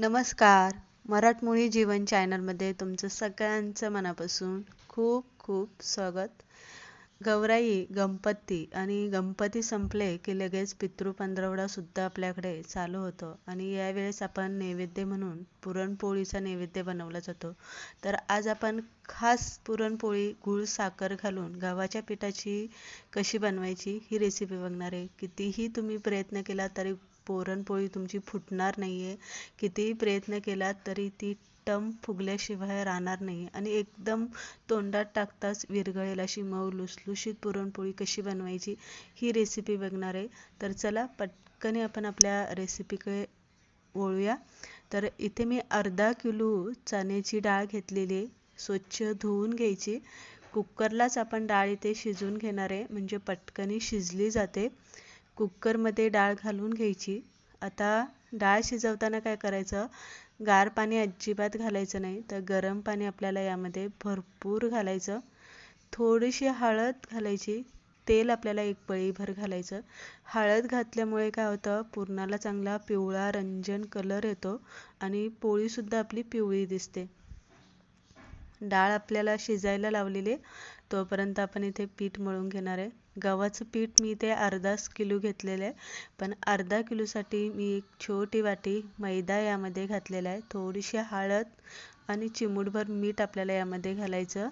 नमस्कार. मराठमोळी जीवन चॅनलमध्ये तुमचं सगळ्यांचं मनापासून खूप खूप स्वागत. गौराई गणपती आणि गणपती संपले की लगेच पितृ पंधरवडासुद्धा आपल्याकडे चालू होतो आणि यावेळेस आपण नैवेद्य म्हणून पुरणपोळीचा नैवेद्य बनवला जातो. तर आज आपण खास पुरणपोळी गूळ साखर घालून गव्हाच्या पिठाची कशी बनवायची ही रेसिपी बघणार आहे. कितीही तुम्ही प्रयत्न केला तरी पुरणपोळी तुमची फुटणार नाही आहे कितीही प्रयत्न केला तरी ती टम फुगल्याशिवाय राहणार नाही आणि एकदम तोंडात टाकताच विरघळेल अशी मऊ लुसलुशीत पुरणपोळी कशी बनवायची ही रेसिपी बघणार. आहे तर चला पटकन आपण आपल्या रेसिपीकडे वळूया. तर इथे मी अर्धा किलो चण्याची डाळ घेतलेली आहे. स्वच्छ धुवून घ्यायची. कुकरलाच आपण डाळ इथे शिजवून घेणार आहे. म्हणजे पटकनी शिजली जाते. कुकरमध्ये डाळ घालून घ्यायची. आता डाळ शिजवताना काय करायचं? गार पाणी अजिबात घालायचं नाही. तर गरम पाणी आपल्याला यामध्ये भरपूर घालायचं. थोडीशी हळद घालायची. तेल आपल्याला एक पळीभर घालायचं. हळद घातल्यामुळे काय होतं? पुरणाला चांगला पिवळा रंजन कलर येतो आणि पोळीसुद्धा आपली पिवळी दिसते. डाळ आपल्याला शिजायला लावलेली तोपर्यंत आपण इथे पीठ मळून घेणार आहे. गव्हाचं पीठ मी ते अर्धाच किलो घेतलेलं आहे. पण अर्धा किलोसाठी मी एक छोटी वाटी मैदा यामध्ये घातलेला आहे. थोडीशी हळद आणि चिमूटभर मीठ आपल्याला यामध्ये घालायचं.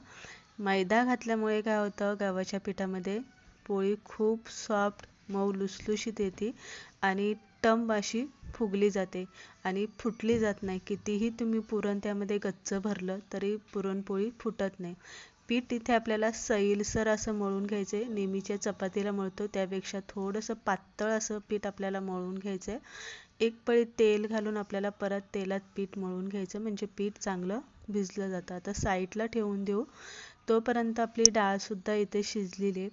मैदा घातल्यामुळे काय होतं गव्हाच्या पिठामध्ये पोळी खूप सॉफ्ट मऊ लुसलुशीत येते आणि टम अशी फुगली जाते आणि फुटली जात नाही. कितीही तुम्ही पुरण त्यामध्ये गच्च भरलं तरी पुरणपोळी फुटत नाही. पीठ इथे आपल्याला सैलसर असं मळून घ्यायचं. आहे नेहमीच्या चपातीला मळतो. त्यापेक्षा थोडंसं पातळ असं पीठ आपल्याला मळून घ्यायचं आहे एक पळी तेल घालून आपल्याला परत तेलात पीठ मळून घ्यायचं. म्हणजे पीठ चांगलं भिजलं जातं. आता साईडला ठेवून देऊ. तोपर्यंत आपली डाळसुद्धा इथे शिजलेली आहे.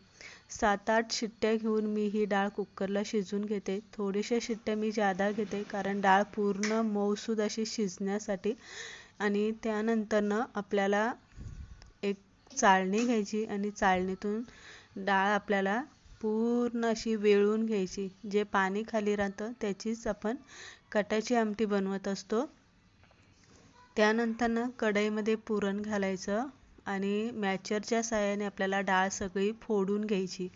सात आठ शिट्ट्या घेऊन मी ही डाळ कुकरला शिजून घेते. थोड्याशा शिट्ट्या मी जादा घेते कारण डाळ पूर्ण मऊसूद अशी शिजण्यासाठी. आणि त्यानंतरनं आपल्याला चाळणी घ्यायची आणि चाळणीतून डाळ आपल्याला पूर्ण अशी वेळून घ्यायची. जे पाणी खाली राहतं त्याचीच आपण कटाची आमटी बनवत असतो. त्यानंतरनं कढईमध्ये पुरण घालायचं आणि मॅचरच्या साहाय्याने आपल्याला डाळ सगळी फोडून घ्यायची.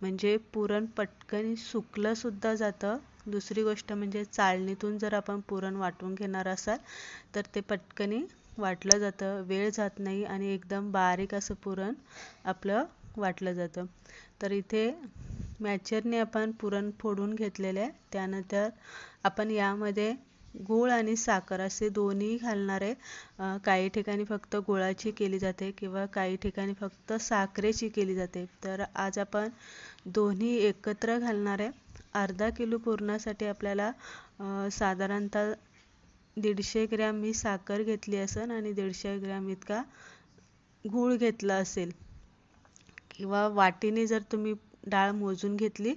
म्हणजे पुरण पटकन सुकलंसुद्धा जातं. दुसरी गोष्ट म्हणजे चाळणीतून जर आपण पुरण वाटून घेणार असाल तर ते पटकनी वाटलं जातं. वेळ जात नाही आणि एकदम बारीक असं पुरण आपलं वाटलं जातं. तर इथे मॅचरने आपण पुरण फोडून घेतलेलं आहे. त्यानंतर आपण यामध्ये गूळ आणि साखर असे दोन्ही घालणार आहे काही ठिकाणी फक्त गुळाची केली जाते किंवा काही ठिकाणी फक्त साखरेची केली जाते. तर आज आपण दोन्ही एकत्र घालणार आहे. अर्धा किलो पुरणासाठी आपल्याला साधारणतः दीडशे ग्रॅम मी साखर घेतली असेल आणि दीडशे ग्रॅम इतका गूळ घेतला असेल. किंवा वाटीने जर तुम्ही डाळ मोजून घेतली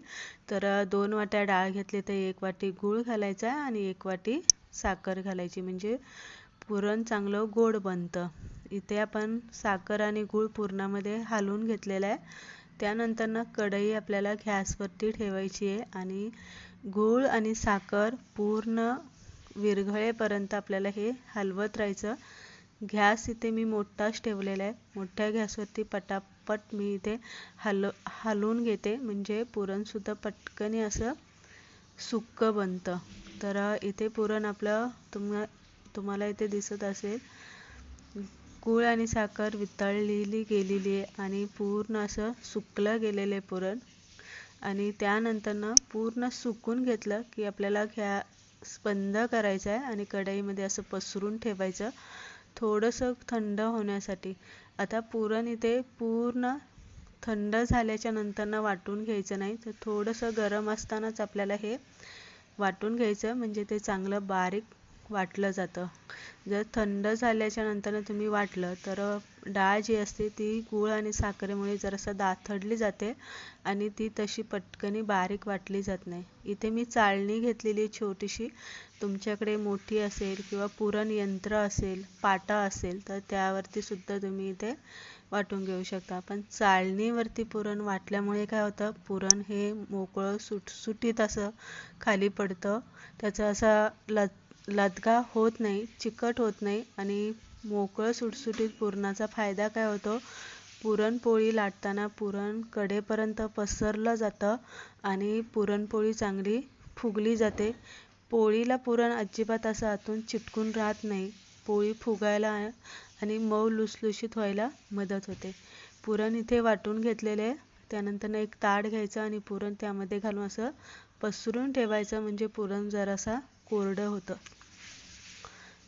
तर दोन वाट्या डाळ घेतली तर एक वाटी गूळ घालायचा आणि एक वाटी साखर घालायची. म्हणजे पुरण चांगलं गोड बनतं. इथे आपण साखर आणि गूळ पुरणामध्ये हालवून घेतलेलं आहे. त्यानंतर ना कढई आपल्याला गॅसवरती ठेवायची आहे आणि गूळ आणि साखर पूर्ण विरघळेपर्यंत आपल्याला हे हलवत राहायचं. गॅस इथे मी मोठाच ठेवलेला आहे. मोठ्या गॅसवरती पटापट मी इथे हल हलवून घेते. म्हणजे पुरणसुद्धा पटकनी असं सुक्कं बनतं. तर इथे पुरण आपलं तुम्हा तुम्हाला इथे दिसत असेल. गूळ आणि साखर वितळलेली गेलेली आहे आणि पूर्ण असं सुकलं गेलेलं आहे पुरण. आणि त्यानंतरनं पूर्ण सुकून घेतलं की आपल्याला घ्या बंद करायचा आहे आणि कढईमध्ये असं पसरून ठेवायचं थोडंसं थंड होण्यासाठी. आता पुरण इथे पूर्ण थंड झाल्याच्या नंतरनं वाटून घ्यायचं नाही तर थोडंसं गरम असतानाच आपल्याला हे वाटून घ्यायचं म्हणजे ते चांगलं बारीक वाटलं जातं. जर थंड झाल्याच्यानंतर तुम्ही वाटलं तर डाळ जी असते ती गूळ आणि साखरेमुळे जरासं दाथडली जाते आणि ती तशी पटकनी बारीक वाटली जात नाही. इथे मी चाळणी घेतलेली छोटीशी. तुमच्याकडे मोठी असेल किंवा पुरण यंत्र असेल पाटा असेल तर त्यावरती सुद्धा तुम्ही इथे वाटून घेऊ शकता. पण चाळणीवरती पुरण वाटल्यामुळे काय होतं पुरण हे मोकळं सुटसुटीत असं खाली पडतं. त्याचं असं ल लदगा होत नाही चिकट होत नाही आणि मोकळं सुटसुटीत पुरणाचा फायदा काय होतो? पुरणपोळी लाटताना पुरण कडेपर्यंत पसरलं जातं आणि पुरणपोळी चांगली फुगली जाते. पोळीला पुरण अजिबात असं आतून चिटकून राहत नाही. पोळी फुगायला आणि मऊ लुसलुशीत व्हायला मदत होते. पुरण इथे वाटून घेतलेले त्यानंतर एक ताट घ्यायचं आणि पुरण त्यामध्ये घालून असं पसरून ठेवायचं. म्हणजे पुरण जरासा कोरडं होतं.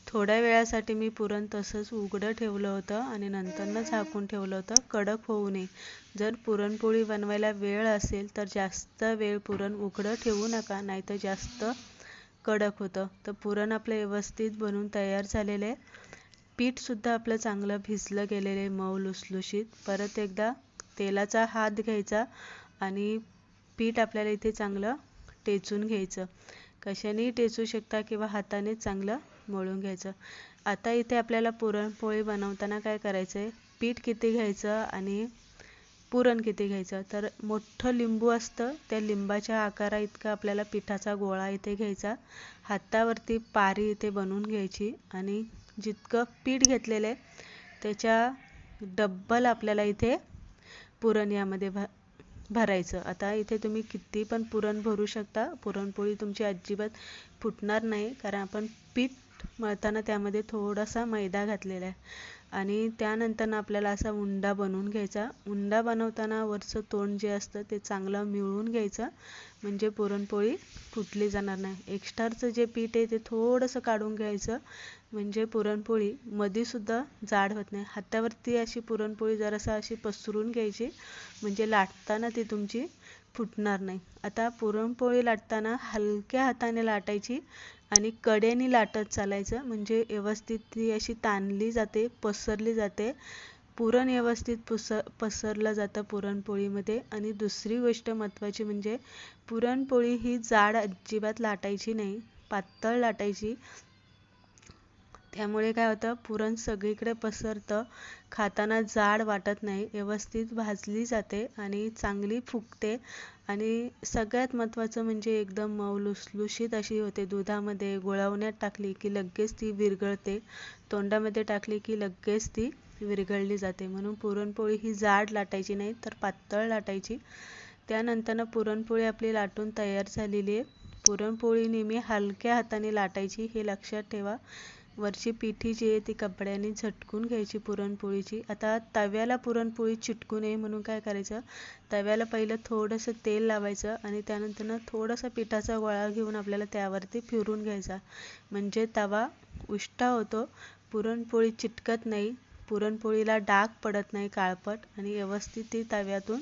थोड्या वेळासाठी मी पुरण तसंच उघडं ठेवलं होतं आणि नंतरनं झाकून ठेवलं होतं. कडक होऊ नये. जर पुरणपोळी बनवायला वेळ असेल तर जास्त वेळ पुरण उघडं ठेवू नका नाहीतर जास्त कडक होतं. तर पुरण आपलं व्यवस्थित बनवून तयार झालेलं आहे. पीठसुद्धा आपलं चांगलं भिजलं गेलेलं आहे मऊ लुसलुशीत. परत एकदा तेलाचा हात घ्यायचा आणि पीठ आपल्याला इथे चांगलं टेचून घ्यायचं. कशानेही टेचू शकता किंवा हाताने चांगलं मळून घ्यायचं. आता इथे आपल्याला पुरणपोळी बनवताना काय करायचं आहे पीठ किती घ्यायचं आणि पुरण किती घ्यायचं? तर मोठं लिंबू असतं त्या लिंबाच्या आकारा इतका आपल्याला पिठाचा गोळा इथे घ्यायचा. हातावरती पारी इथे बनवून घ्यायची आणि जितकं पीठ घेतलेलं आहे त्याच्या डब्बल आपल्याला इथे पुरण यामध्ये भ भरायचं. आता इथे तुम्ही किती पण पुरण भरू शकता. पुरणपोळी तुमची अजिबात फुटणार नाही. कारण आपण पीठ मळताना त्यामध्ये थोडासा मैदा घातलेला आहे. आणि त्यानंतर आपल्याला असा उंडा बनवून घ्यायचा. उंडा बनवताना वरचं तोंड जे असतं ते चांगलं मिळवून घ्यायचं. म्हणजे पुरणपोळी फुटली जाणार नाही. एक्स्ट्राचं जे पीठ आहे ते थोडंसं काढून घ्यायचं. म्हणजे पुरणपोळी मधीसुद्धा जाड होत नाही. हातावरती अशी पुरणपोळी जरासा अशी पसरून घ्यायची. म्हणजे लाटताना ती तुमची फुटणार नाही. आता पुरणपोळी लाटताना हलक्या हाताने लाटायची आणि कडेने लाटत चालायचं. म्हणजे व्यवस्थित ती अशी ताणली जाते पस पसरली जाते. पुरण व्यवस्थित पुस पसरलं जातं पुरणपोळीमध्ये. आणि दुसरी गोष्ट महत्त्वाची म्हणजे पुरणपोळी ही जाड अजिबात लाटायची नाही पातळ लाटायची. त्यामुळे काय होतं पुरण सगळीकडे पसरतं खाताना जाड वाटत नाही व्यवस्थित भाजली जाते आणि चांगली फुगते आणि सगळ्यात महत्त्वाचं म्हणजे एकदम मऊ लुसलुशीत अशी होते. दुधामध्ये गोळवण्यात टाकली की लगेच ती विरघळते तोंडामध्ये टाकली की लगेच ती विरघळली जाते. म्हणून पुरणपोळी ही जाड लाटायची नाही तर पातळ लाटायची. त्यानंतरनं पुरणपोळी आपली लाटून तयार झालेली आहे. पुरणपोळी नेहमी हलक्या हाताने लाटायची हे लक्षात ठेवा. वरची पिठी जी आहे ती कपड्याने झटकून घ्यायची पुरणपोळीची. आता तव्याला पुरणपोळी चिटकू नये म्हणून काय करायचं? तव्याला पहिलं थोडंसं तेल लावायचं आणि त्यानंतर थोडासा पिठाचा गोळा घेऊन आपल्याला त्यावरती फिरून घ्यायचा. म्हणजे तवा उष्टा होतो पुरणपोळी चिटकत नाही पुरणपोळीला डाग पडत नाही काळपट आणि व्यवस्थित ती तव्यातून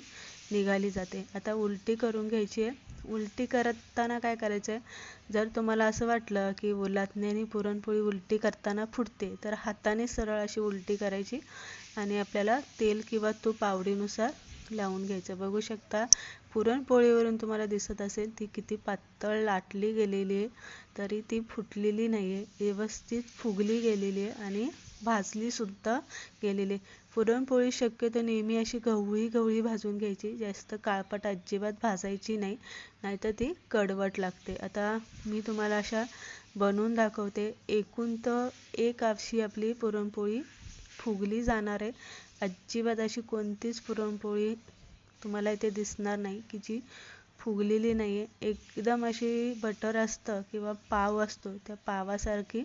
निघाली जाते. आता उलटी करून घ्यायची आहे. उलटी करताना काय करायचं? आहे जर तुम्हाला असं वाटलं की उलातण्याने पुरणपोळी उलटी करताना फुटते तर हाताने सरळ अशी उलटी करायची आणि आपल्याला तेल किंवा तूप आवडीनुसार लावून घ्यायचं. बघू शकता पुरणपोळीवरून तुम्हाला दिसत असेल ती किती पातळ लाटली गेलेली आहे तरी ती फुटलेली नाही आहे व्यवस्थित फुगली गेलेली आहे आणि भाजलीसुद्धा गेलेली. पुरणपोळी शक्यतो नेहमी अशी गवळी गवळी भाजून घ्यायची. जास्त काळपट अजिबात भाजायची नाही. नाहीतर ती कडवट लागते. आता मी तुम्हाला अशा बनवून दाखवते. एकूण तर एक अशी आपली पुरणपोळी फुगली जाणार आहे. अजिबात अशी कोणतीच पुरणपोळी तुम्हाला इथे दिसणार नाही की जी फुगलेली नाही आहे एकदम अशी बटर असतं किंवा पाव असतो. त्या पावासारखी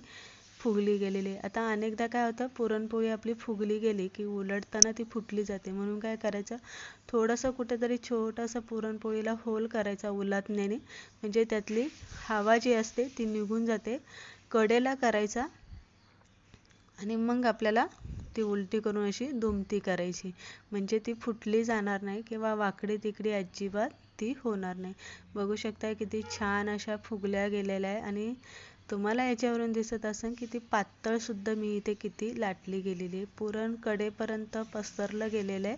फुगली गेलेली. आता अनेकदा काय होतं पुरणपोळी आपली फुगली गेली की उलटताना ती फुटली जाते. म्हणून काय करायचं थोडंसं कुठेतरी छोटंसं पुरणपोळीला होल करायचा उलटण्याने. म्हणजे त्यातली हवा जी असते ती निघून जाते. कडेला करायचा आणि मग आपल्याला ती उलटी करून अशी दुमती करायची. म्हणजे ती फुटली जाणार नाही किंवा वाकडी तिकडी अजिबात ती होणार नाही. बघू शकता किती छान अशा फुगल्या गेलेल्या आहे आणि तुम्हाला याच्यावरून दिसत असेल की ती पातळसुद्धा मी इथे किती लाटली गेलेली आहे. पुरण कडेपर्यंत पसरलं गेलेलं आहे.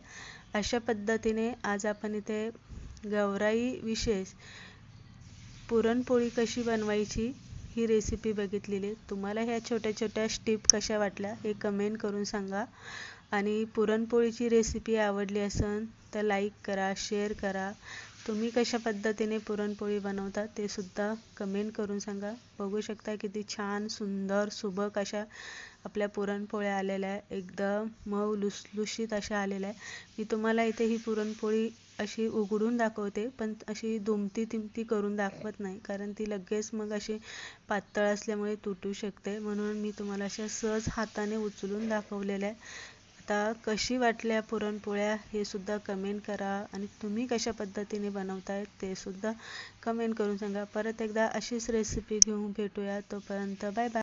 अशा पद्धतीने आज आपण इथे गौराई विशेष पुरणपोळी कशी बनवायची ही रेसिपी बघितलेली तुम्हाला ह्या छोट्या छोट्या स्टीप कशा वाटल्या हे कमेंट करून सांगा. आणि पुरणपोळीची रेसिपी आवडली असेल तर लाईक करा शेअर करा. तुम्ही कशा पद्धतीने पुरणपोळी बनवता ते सुद्धा कमेंट करून सांगा. बघू शकता किती छान सुंदर सुबक अशा आपल्या पुरणपोळ्या आलेल्या आहे एकदम मऊ लुसलुशीत अशा आलेल्या आहे मी तुम्हाला इथे ही पुरणपोळी अशी उघडून दाखवते पण अशी दुमती तिमती करून दाखवत नाही कारण ती लगेच मग अशी पातळ असल्यामुळे तुटू शकते. म्हणून मी तुम्हाला अशा सहज हाताने उचलून दाखवलेल्या आहे आता कशी वाटल्या पुरणपोळ्या हे सुद्धा कमेंट करा. आणि तुम्ही कशा पद्धतीने बनवताय ते सुद्धा कमेंट करून सांगा. परत एकदा अशीच रेसिपी घेऊन भेटूया. तोपर्यंत बाय बाय